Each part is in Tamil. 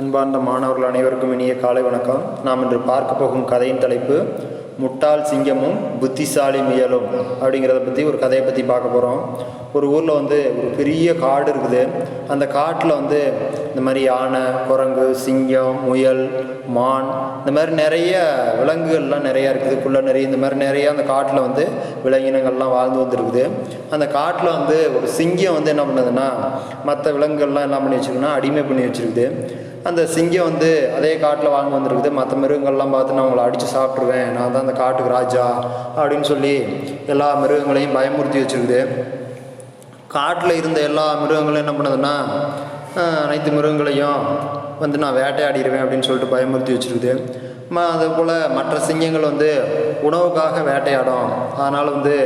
அன்பார்ந்த மாணவர்கள் அனைவருக்கும் இனிய காலை வணக்கம். நாம் இன்று பார்க்க போகும் கதையின் தலைப்பு முட்டாள் சிங்கமும் புத்திசாலி முயலும் அப்படிங்கிறத பற்றி ஒரு கதையை பற்றி பார்க்க போகிறோம் ஒரு ஊரில் வந்து ஒரு பெரிய காடு இருக்குது. அந்த காட்டில் வந்து இந்த மாதிரி யானை குரங்கு சிங்கம் முயல் மான் இந்த மாதிரி நிறைய விலங்குகள்லாம் நிறையா இருக்குது. குள்ள நிறைய இந்த மாதிரி நிறைய அந்த காட்டில் வந்து விலங்கினங்கள்லாம் வாழ்ந்து வந்துருக்குது. அந்த காட்டில் வந்து ஒரு சிங்கம் வந்து என்ன பண்ணுதுன்னா மற்ற விலங்குகள்லாம் என்ன பண்ணி வச்சுருக்குன்னா அடிமை பண்ணி வச்சுருக்குது. அந்த சிங்கம் வந்து அதே காட்டில் வாழ்ந்து வந்திருக்குது. மற்ற மிருகங்கள்லாம் பார்த்து நான் உங்களை அடித்து சாப்பிட்ருவேன் நான் தான் அந்த காட்டுக்கு ராஜா அப்படின்னு சொல்லி எல்லா மிருகங்களையும் பயமுறுத்தி வச்சுருக்குது. காட்டில் இருந்த எல்லா மிருகங்களும் என்ன பண்ணுதுன்னா அனைத்து மிருகங்களையும் வந்து நான் வேட்டையாடிடுவேன் அப்படின்னு சொல்லிட்டு பயமுறுத்தி வச்சுருக்குது. ம அதே போல் மற்ற சிங்கங்கள் வந்து உணவுக்காக வேட்டையாடும். அதனால் வந்து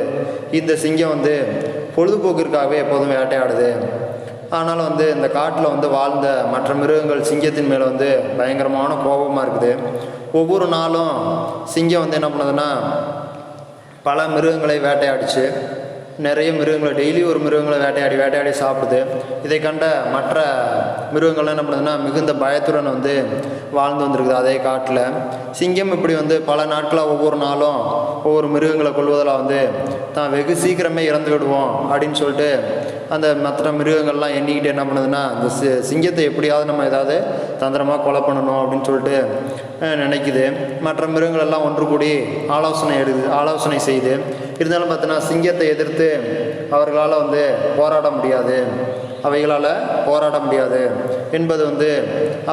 இந்த சிங்கம் வந்து பொழுதுபோக்கிற்காகவே எப்போதும் வேட்டையாடுது. ஆனாலும் வந்து இந்த காட்டில் வந்து வாழ்ந்த மற்ற மிருகங்கள் சிங்கத்தின் மேலே வந்து பயங்கரமான கோபமாக இருக்குது. ஒவ்வொரு நாளும் சிங்கம் வந்து என்ன பண்ணுதுன்னா பல மிருகங்களை வேட்டையாடிச்சு. நிறைய மிருகங்களை டெய்லி ஒரு மிருகங்களை வேட்டையாடி வேட்டையாடி சாப்பிடுது. இதை கண்ட மற்ற மிருகங்கள்லாம் என்ன பண்ணுதுன்னா மிகுந்த பயத்துடன் வந்து வாழ்ந்து வந்திருக்குது அதே காட்டில். சிங்கம் இப்படி வந்து பல நாட்களாக ஒவ்வொரு நாளும் ஒவ்வொரு மிருகங்களை கொள்வதில் வந்து தான் வெகு சீக்கிரமே இறந்து விடுவோம் அப்படின்னு சொல்லிட்டு அந்த மற்ற மிருகங்கள்லாம் எண்ணிக்கிட்டு என்ன பண்ணுதுன்னா இந்த சி சிங்கத்தை எப்படியாவது நம்ம ஏதாவது தந்திரமாக கொலை பண்ணணும் அப்படின்னு சொல்லிட்டு நினைக்குது. மற்ற மிருகங்கள் எல்லாம் ஒன்று கூடி ஆலோசனை எடுது ஆலோசனை செய்து இருந்தாலும் பார்த்தோன்னா சிங்கத்தை எதிர்த்து அவர்களால் வந்து போராட முடியாது. அவைகளால் போராட முடியாது. என்பது வந்து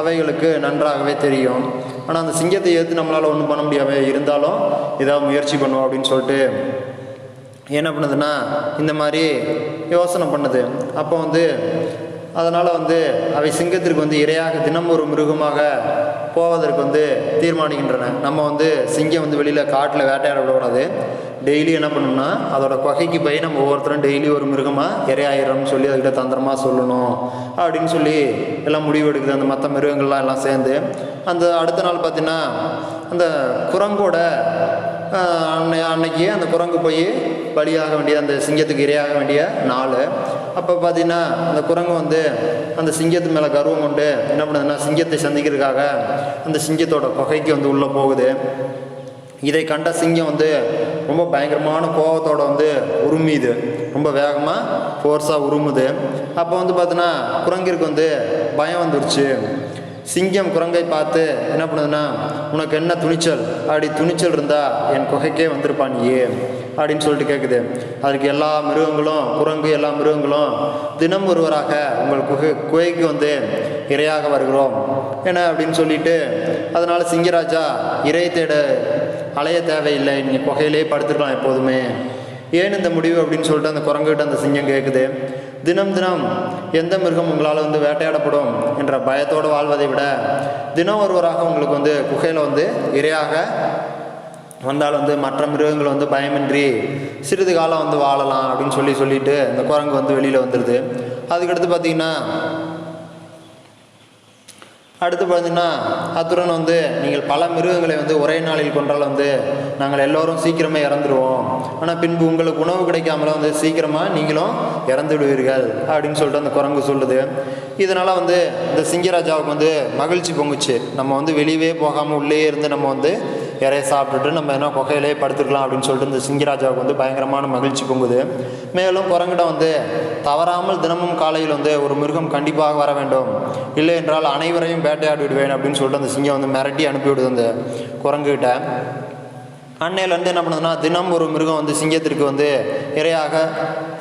அவைகளுக்கு நன்றாகவே தெரியும். ஆனால் அந்த சிங்கத்தை எதிர்த்து நம்மளால் ஒன்றும் பண்ண முடியாமல் இருந்தாலும் இதாக முயற்சி பண்ணுவோம் அப்படின்னு சொல்லிட்டு என்ன பண்ணுதுன்னா இந்த மாதிரி யோசனை பண்ணுது. அப்போ வந்து அதனால் வந்து அவை சிங்கத்திற்கு வந்து இரையாக தினம் ஒரு மிருகமாக போவதற்கு வந்து தீர்மானிக்கின்றன. நம்ம வந்து சிங்கம் வந்து வெளியில் காட்டில் வேட்டையாட விடக்கூடாது டெய்லி என்ன பண்ணணும்னா அதோட கொகைக்கு போய் நம்ம ஒவ்வொருத்தரும் டெய்லி ஒரு மிருகமாக இரையாயிரம்னு சொல்லி அதுக்கிட்ட தந்திரமாக சொல்லணும். அப்படின்னு சொல்லி எல்லாம் முடிவு எடுக்குது. அந்த மற்ற மிருகங்கள்லாம் எல்லாம் சேர்ந்து. அந்த அடுத்த நாள் பார்த்தீங்கன்னா அந்த குரங்கோட அன்னை அன்னைக்கு அந்த குரங்கு போய் பலியாக வேண்டிய அந்த சிங்கத்துக்கு இரையாக வேண்டிய நாள். அப்போ பார்த்தீங்கன்னா அந்த குரங்கு வந்து அந்த சிங்கத்து மேலே கர்வம் கொண்டு என்ன பண்ணுதுன்னா சிங்கத்தை சந்திக்கிறதுக்காக அந்த சிங்கத்தோட குகைக்கு வந்து உள்ளே போகுது. இதை கண்ட சிங்கம் வந்து ரொம்ப பயங்கரமான கோபத்தோட வந்து உருமியுது. ரொம்ப வேகமாக ஃபோர்ஸாக உருமுது. அப்போ வந்து பார்த்தீங்கன்னா குரங்கிற்கு வந்து பயம் வந்துருச்சு. சிங்கம் குரங்கை பார்த்து என்ன பண்ணுதுன்னா உனக்கு என்ன துணிச்சல்? அப்படி துணிச்சல் இருந்தால் என் குகைக்கே வந்திருப்பான் நீயே. அப்படின்னு சொல்லிட்டு கேட்குது அதுக்கு எல்லா மிருகங்களும் குரங்கு எல்லா மிருகங்களும் தினம் ஒருவராக உங்கள் குகை குகைக்கு வந்து இரையாக வருகிறோம். என்ன அப்படின்னு சொல்லிட்டு அதனால் சிங்கராஜா இறை தேட அலைய தேவையில்லை. நீ குகையிலே படுத்துக்கலாம் எப்போதுமே. ஏன் இந்த முடிவு அப்படின்னு சொல்லிட்டு அந்த குரங்குகிட்ட அந்த சிங்கம் கேட்குது தினம் தினம் எந்த மிருகம் உங்களால் வந்து வேட்டையாடப்படும் என்ற பயத்தோடு வாழ்வதை விட தினம் ஒருவராக உங்களுக்கு வந்து குகையில் வந்து இரையாக வந்தால் வந்து மற்ற மிருகங்கள் வந்து பயமின்றி சிறிது காலம் வந்து வாழலாம் அப்படின்னு சொல்லி சொல்லிட்டு இந்த குரங்கு வந்து வெளியில் வந்துடுது அதுக்கடுத்து பார்த்தீங்கன்னா அடுத்து பார்த்தீங்கன்னா அத்துடன் வந்து நீங்கள் பல மிருகங்களை வந்து ஒரே நாளில் கொன்றால் வந்து நாங்கள் எல்லோரும் சீக்கிரமே இறந்துடுவோம் ஆனால் பின்பு உங்களுக்கு உணவு கிடைக்காமல வந்து சீக்கிரமாக நீங்களும் இறந்து விடுவீர்கள் அப்படின்னு சொல்லிட்டு அந்த குரங்கு சொல்லுது. இதனால் வந்து இந்த சிங்கராஜாவுக்கு வந்து மகிழ்ச்சி பொங்குச்சு. நம்ம வந்து வெளியவே போகாமல் உள்ளே இருந்து நம்ம வந்து இறைய சாப்பிட்டுட்டு நம்ம என்ன குகையிலே படுத்துக்கலாம் அப்படின்னு சொல்லிட்டு இந்த சிங்கராஜாவுக்கு வந்து பயங்கரமான மகிழ்ச்சி பொங்குது. மேலும் குரங்கிட்ட வந்து தவறாமல் தினமும் காலையில் வந்து ஒரு மிருகம் கண்டிப்பாக வர வேண்டும். இல்லை என்றால் அனைவரையும் வேட்டையாடி விடுவேன் அப்படின்னு சொல்லிட்டு அந்த சிங்கம் வந்து மிரட்டி அனுப்பிவிடுது அந்த குரங்குகிட்ட. அன்னையிலேருந்து என்ன பண்ணுதுன்னா தினம் ஒரு மிருகம் வந்து சிங்கத்திற்கு வந்து இரையாக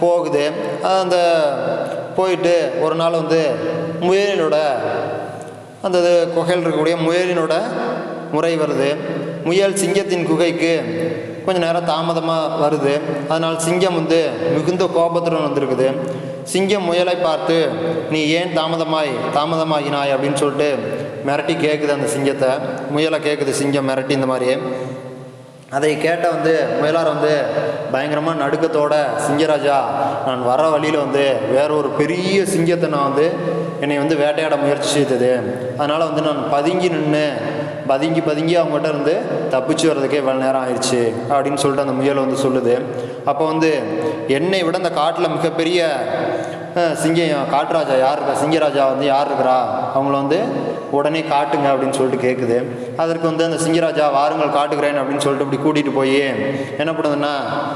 போகுது. அது அந்த போயிட்டு ஒரு நாள் வந்து முயலினோட அந்த இது குகையில் இருக்கக்கூடிய முயலினோட முறை வருது. முயல் சிங்கத்தின் குகைக்கு கொஞ்சம் நேரம் தாமதமாக வருது. அதனால் சிங்கம் வந்து மிகுந்த கோபத்துடன் வந்திருக்குது. சிங்கம் முயலை பார்த்து நீ ஏன் தாமதமாய் தாமதமாகினாய்? அப்படின்னு சொல்லிட்டு மிரட்டி கேட்குது அந்த சிங்கத்தை. முயலை கேட்குது சிங்கம் மிரட்டி இந்த மாதிரி. அதை கேட்ட வந்து முயலார் வந்து பயங்கரமாக நடுக்கத்தோட சிங்கராஜா நான் வர வழியில் வந்து வேற ஒரு பெரிய சிங்கத்தை நான் வந்து என்னை வந்து வேட்டையாட முயற்சி செய்தது. அதனால் வந்து நான் பதுங்கி நின்று பதுங்கி பதுங்கி அவங்ககிட்ட இருந்து தப்பிச்சு வர்றதுக்கே இவ்வளோ நேரம் ஆயிடுச்சு அப்படின்னு சொல்லிட்டு அந்த முயல் வந்து சொல்லுது. அப்போ வந்து என்னை விட அந்த காட்டில் மிகப்பெரிய சிங்கம் காட்டுராஜா யார் இருக்கா சிங்கராஜா வந்து யார் இருக்கிறா? அவங்கள வந்து உடனே காட்டுங்க அப்படின்னு சொல்லிட்டு கேட்குது அதற்கு வந்து அந்த சிங்கராஜா வாருங்கள் காட்டுக்கிறேன் அப்படின்னு சொல்லிட்டு இப்படி கூட்டிகிட்டு போய் என்ன பண்ணுதுன்னா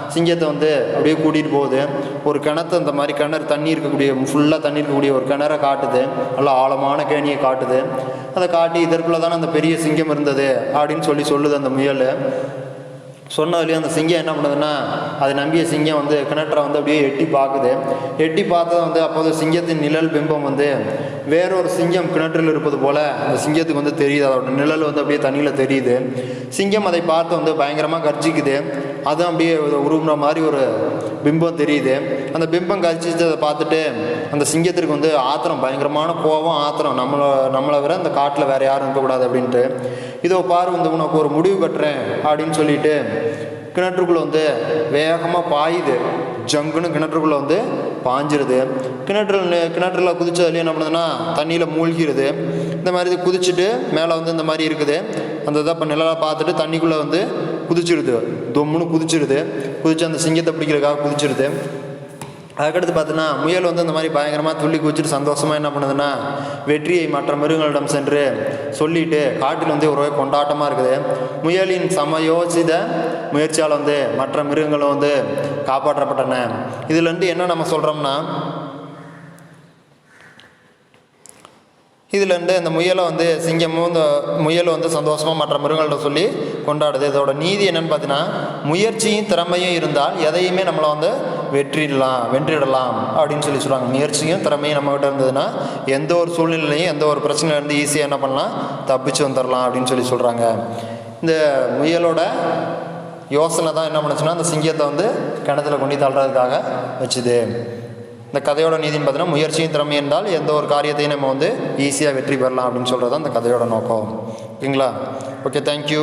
சிங்கத்தை வந்து அப்படியே கூட்டிகிட்டு போகுது. ஒரு கிணத்து அந்த மாதிரி கிணறு தண்ணி இருக்கக்கூடிய ஃபுல்லாக தண்ணி இருக்கக்கூடிய ஒரு கிணறை காட்டுது. நல்லா ஆழமான கேணியை காட்டுது. அதை காட்டி இதற்குள்ளே தானே அந்த பெரிய சிங்கம் இருந்தது? அப்படின்னு சொல்லி சொல்லுது அந்த முயல். சொன்னதுலேயும் அந்த சிங்கம் என்ன பண்ணுதுன்னா அதை நம்பிய சிங்கம் வந்து கிணற்றை வந்து அப்படியே எட்டி பார்க்குது. எட்டி பார்த்தது வந்து அப்போது சிங்கத்தின் நிழல் பிம்பம் வந்து வேறொரு சிங்கம் கிணற்றில் இருப்பது போல் அந்த சிங்கத்துக்கு வந்து தெரியுது. அதோட நிழல் வந்து அப்படியே தண்ணியில் தெரியுது. சிங்கம் அதை பார்த்து வந்து பயங்கரமாக கர்ஜிக்குது. அதுவும் அப்படியே உருவுற மாதிரி ஒரு பிம்பம் தெரியுது. அந்த பிம்பம் கர்ஜிச்சதை பார்த்துட்டு அந்த சிங்கத்திற்கு வந்து ஆத்திரம் பயங்கரமான கோபம் ஆத்திரம். நம்மளை நம்மளை விட அந்த காட்டில் வேறு யாரும் இருக்கக்கூடாது அப்படின்ட்டு. இதோ பாரு வந்து உனக்கு ஒரு முடிவு கட்டுறேன் அப்படின்னு சொல்லிட்டு கிணற்றுக்குள்ளே வந்து வேகமாக பாயுது. ஜங்குன்னு கிணற்றுக்குள்ளே வந்து பாஞ்சிருது. கிணற்றுல கிணற்றுல குதிச்சதுலேயே என்ன பண்ணுதுன்னா தண்ணியில் மூழ்கிடுது இந்த மாதிரி இது குதிச்சுட்டு மேலே வந்து இந்த மாதிரி இருக்குது. அந்த இதை இப்போ நிழலாக பார்த்துட்டு தண்ணிக்குள்ளே வந்து குதிச்சிடுது தொம்முன்னு குதிச்சிடுது குதிச்சு அந்த சிங்கத்தை பிடிக்கிறதுக்காக குதிச்சிடுது அதுக்கடுத்து பார்த்தீங்கன்னா முயல் வந்து இந்த மாதிரி பயங்கரமாக துள்ளி குதிச்சுட்டு சந்தோஷமாக என்ன பண்ணுதுன்னா வெற்றியை மற்ற மிருகங்களிடம் சென்று சொல்லிட்டு காட்டில் வந்து ஒரே கொண்டாட்டமாக இருக்குது. முயலின் சமயோசித முயற்சியால் வந்து மற்ற மிருகங்களும் வந்து காப்பாற்றப்பட்டன. இதுலேருந்து என்ன நம்ம சொல்கிறோம்னா இதுலேருந்து இந்த முயலை வந்து சிங்கமும் இந்த முயலை வந்து சந்தோஷமாக மற்ற மிருகங்கள்ட்ட சொல்லி கொண்டாடுது. இதோட நீதி என்னன்னு பார்த்தீங்கன்னா முயற்சியும் திறமையும் இருந்தால் எதையுமே நம்மளை வந்து வெற்றிடலாம் வென்றிடலாம் அப்படின்னு சொல்லி சொல்கிறாங்க முயற்சியும் திறமையும் நம்மகிட்ட இருந்ததுன்னா எந்த ஒரு சூழ்நிலையும் எந்த ஒரு பிரச்சனையிலேருந்து ஈஸியாக என்ன பண்ணலாம்? தப்பிச்சு வந்துடலாம் அப்படின்னு சொல்லி சொல்கிறாங்க இந்த முயலோட யோசனை தான் என்ன பண்ணுச்சுன்னா அந்த சிங்கத்தை வந்து கிணத்துல கொண்டு தள்ளுறதுக்காக வச்சுது. இந்த கதையோட நீதின்னு பார்த்தீங்கன்னா முயற்சியும் திறமை என்றால் எந்த ஒரு காரியத்தையும் நம்ம வந்து ஈஸியாக வெற்றி பெறலாம் அப்படின்னு சொல்கிறது தான் அந்த கதையோட நோக்கம். ஓகேங்களா? Okay thank you